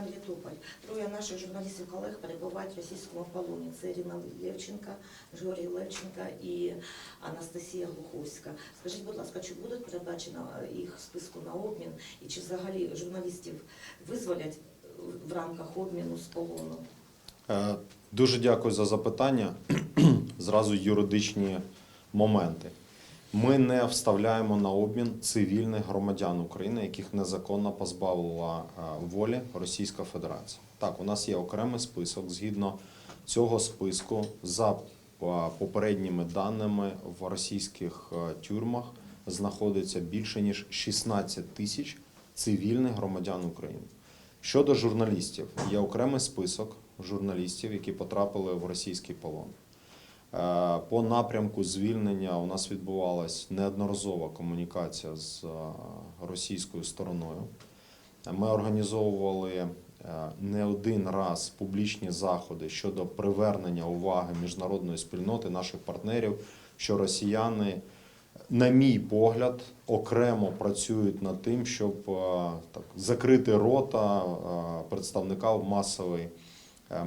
Мелітополь. Троє наших журналістів колег перебувають в російському полоні. Це Ірина Левченка, Георгій Левченка і Анастасія Глуховська. Скажіть, будь ласка, чи будуть передбачено їх списку на обмін, і чи взагалі журналістів визволять в рамках обміну з полону? Е, Дуже дякую за запитання. Зразу юридичні моменти. Ми не вставляємо на обмін цивільних громадян України, яких незаконно позбавила е, волі Російська Федерація. Так, у нас є окремий список. Згідно цього списку, за е, попередніми даними в російських е, тюрмах знаходиться більше ніж 16 тисяч цивільних громадян України. Щодо журналістів, є окремий список журналістів, які потрапили в російський полон. Е, По напрямку звільнення у нас відбувалась неодноразова комунікація з е, російською стороною. Ми організовували е, не один раз публічні заходи щодо привернення уваги міжнародної спільноти, наших партнерів, що росіяни, на мій погляд, окремо працюють над тим, щоб так, закрити рота представника масової,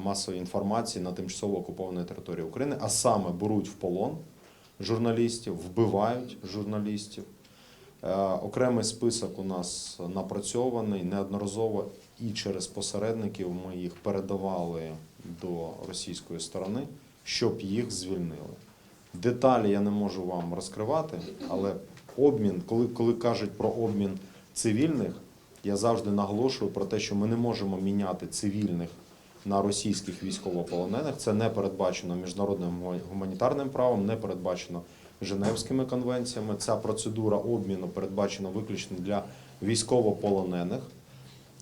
масової інформації на тимчасово окупованій території України, а саме беруть в полон журналістів, вбивають журналістів. Е, Окремий список у нас напрацьований неодноразово і через посередників ми їх передавали до російської сторони, щоб їх звільнили. Деталі я не можу вам розкривати, але обмін, коли, коли кажуть про обмін цивільних, я завжди наголошую про те, що ми не можемо міняти цивільних на російських військовополонених. Це не передбачено міжнародним гуманітарним правом, не передбачено Женевськими конвенціями. Ця процедура обміну передбачена виключно для військовополонених.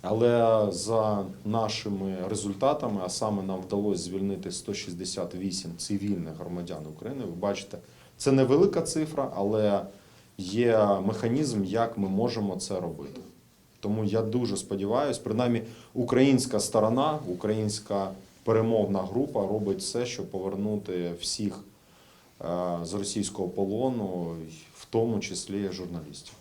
Але за нашими результатами, а саме нам вдалося звільнити 168 цивільних громадян України. Ви бачите, це невелика цифра, але є механізм, як ми можемо це робити. Тому я дуже сподіваюся, принаймні українська сторона, українська перемовна група робить все, щоб повернути всіх е, з російського полону, в тому числі журналістів.